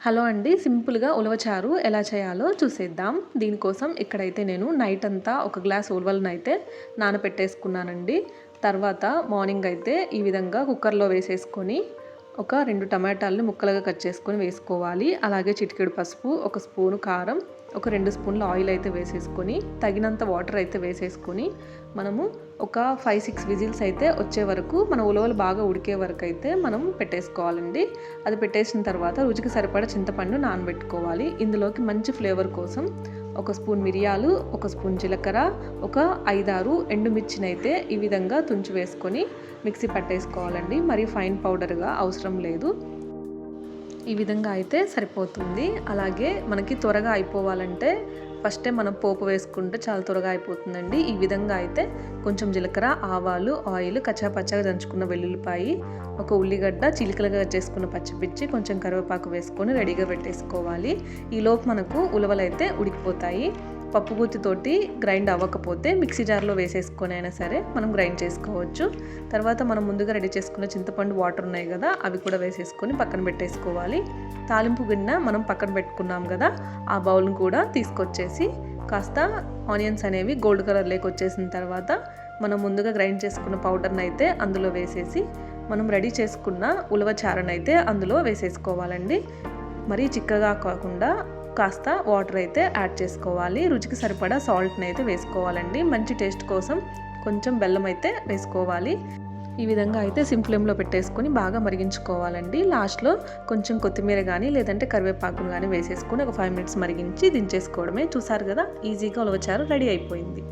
Hello అండి. సింపుల్గా ఉలవచారు ఎలా చేయాలో చూసేద్దాం. దీనికోసం ఇక్కడైతే నేను నైట్ అంతా ఒక గ్లాస్ ఉలవలను అయితే నానబెట్టేసుకున్నానండి తర్వాత మార్నింగ్ అయితే ఈ విధంగా కుక్కర్లో వేసేసుకొని ఒక రెండు టమాటాలను ముక్కలుగా కట్ చేసుకొని వేసుకోవాలి. అలాగే చిటికెడు పసుపు ఒక స్పూను కారం ఒక రెండు స్పూన్ల ఆయిల్ అయితే వేసేసుకొని తగినంత వాటర్ అయితే వేసేసుకొని మనము ఒక ఫైవ్ సిక్స్ విజిల్స్ అయితే వచ్చే వరకు మన ఉలవలు బాగా ఉడికే వరకు అయితే మనం పెట్టేసుకోవాలండి. అది పెట్టేసిన తర్వాత రుచికి సరిపడా చింతపండు నానబెట్టుకోవాలి. ఇందులోకి మంచి ఫ్లేవర్ కోసం ఒక స్పూన్ మిరియాలు ఒక స్పూన్ జీలకర్ర ఒక ఐదారు ఎండుమిర్చినైతే ఈ విధంగా తుంచి వేసుకొని మిక్సీ పట్టేసుకోవాలండి. మరి ఫైన్ పౌడర్గా అవసరం లేదు. ఈ విధంగా అయితే సరిపోతుంది. అలాగే మనకి త్వరగా అయిపోవాలంటే ఫస్టే మనం పోపు వేసుకుంటే చాలా త్వరగా అయిపోతుందండి. ఈ విధంగా అయితే కొంచెం జీలకర్ర ఆవాలు ఆయిల్ కచ్చాపచ్చగా దంచుకున్న వెల్లుల్లిపాయి ఒక ఉల్లిగడ్డ చిలికలుగా చేసుకున్న పచ్చిపిచ్చి కొంచెం కరివేపాకు వేసుకొని రెడీగా పెట్టేసుకోవాలి. ఈలోపు మనకు ఉలవలు అయితే ఉడికిపోతాయి. పప్పుగుత్తితోటి గ్రైండ్ అవ్వకపోతే మిక్సీ జార్లో వేసేసుకొని అయినా సరే మనం గ్రైండ్ చేసుకోవచ్చు. తర్వాత మనం ముందుగా రెడీ చేసుకున్న చింతపండు వాటర్ ఉన్నాయి కదా అవి కూడా వేసేసుకొని పక్కన పెట్టేసుకోవాలి. తాలింపు గిన్నె మనం పక్కన పెట్టుకున్నాం కదా ఆ బౌల్ని కూడా తీసుకొచ్చేసి కాస్త ఆనియన్స్ అనేవి గోల్డ్ కలర్ లేక వచ్చేసిన తర్వాత మనం ముందుగా గ్రైండ్ చేసుకున్న పౌడర్ని అయితే అందులో వేసేసి మనం రెడీ చేసుకున్న ఉలవ చారనైతే అందులో వేసేసుకోవాలండి. మరీ చిక్కగా కాకుండా కాస్త వాటర్ అయితే యాడ్ చేసుకోవాలి. రుచికి సరిపడా సాల్ట్ని అయితే వేసుకోవాలండి. మంచి టేస్ట్ కోసం కొంచెం బెల్లం అయితే వేసుకోవాలి. ఈ విధంగా అయితే సిమ్ ఫ్లేమ్లో పెట్టేసుకొని బాగా మరిగించుకోవాలండి. లాస్ట్లో కొంచెం కొత్తిమీర కానీ లేదంటే కరివేపాకును కానీ వేసేసుకొని ఒక ఫైవ్ మినిట్స్ మరిగించి దించేసుకోవడమే. చూసారు కదా ఈజీగా ఉలవచారు రెడీ అయిపోయింది.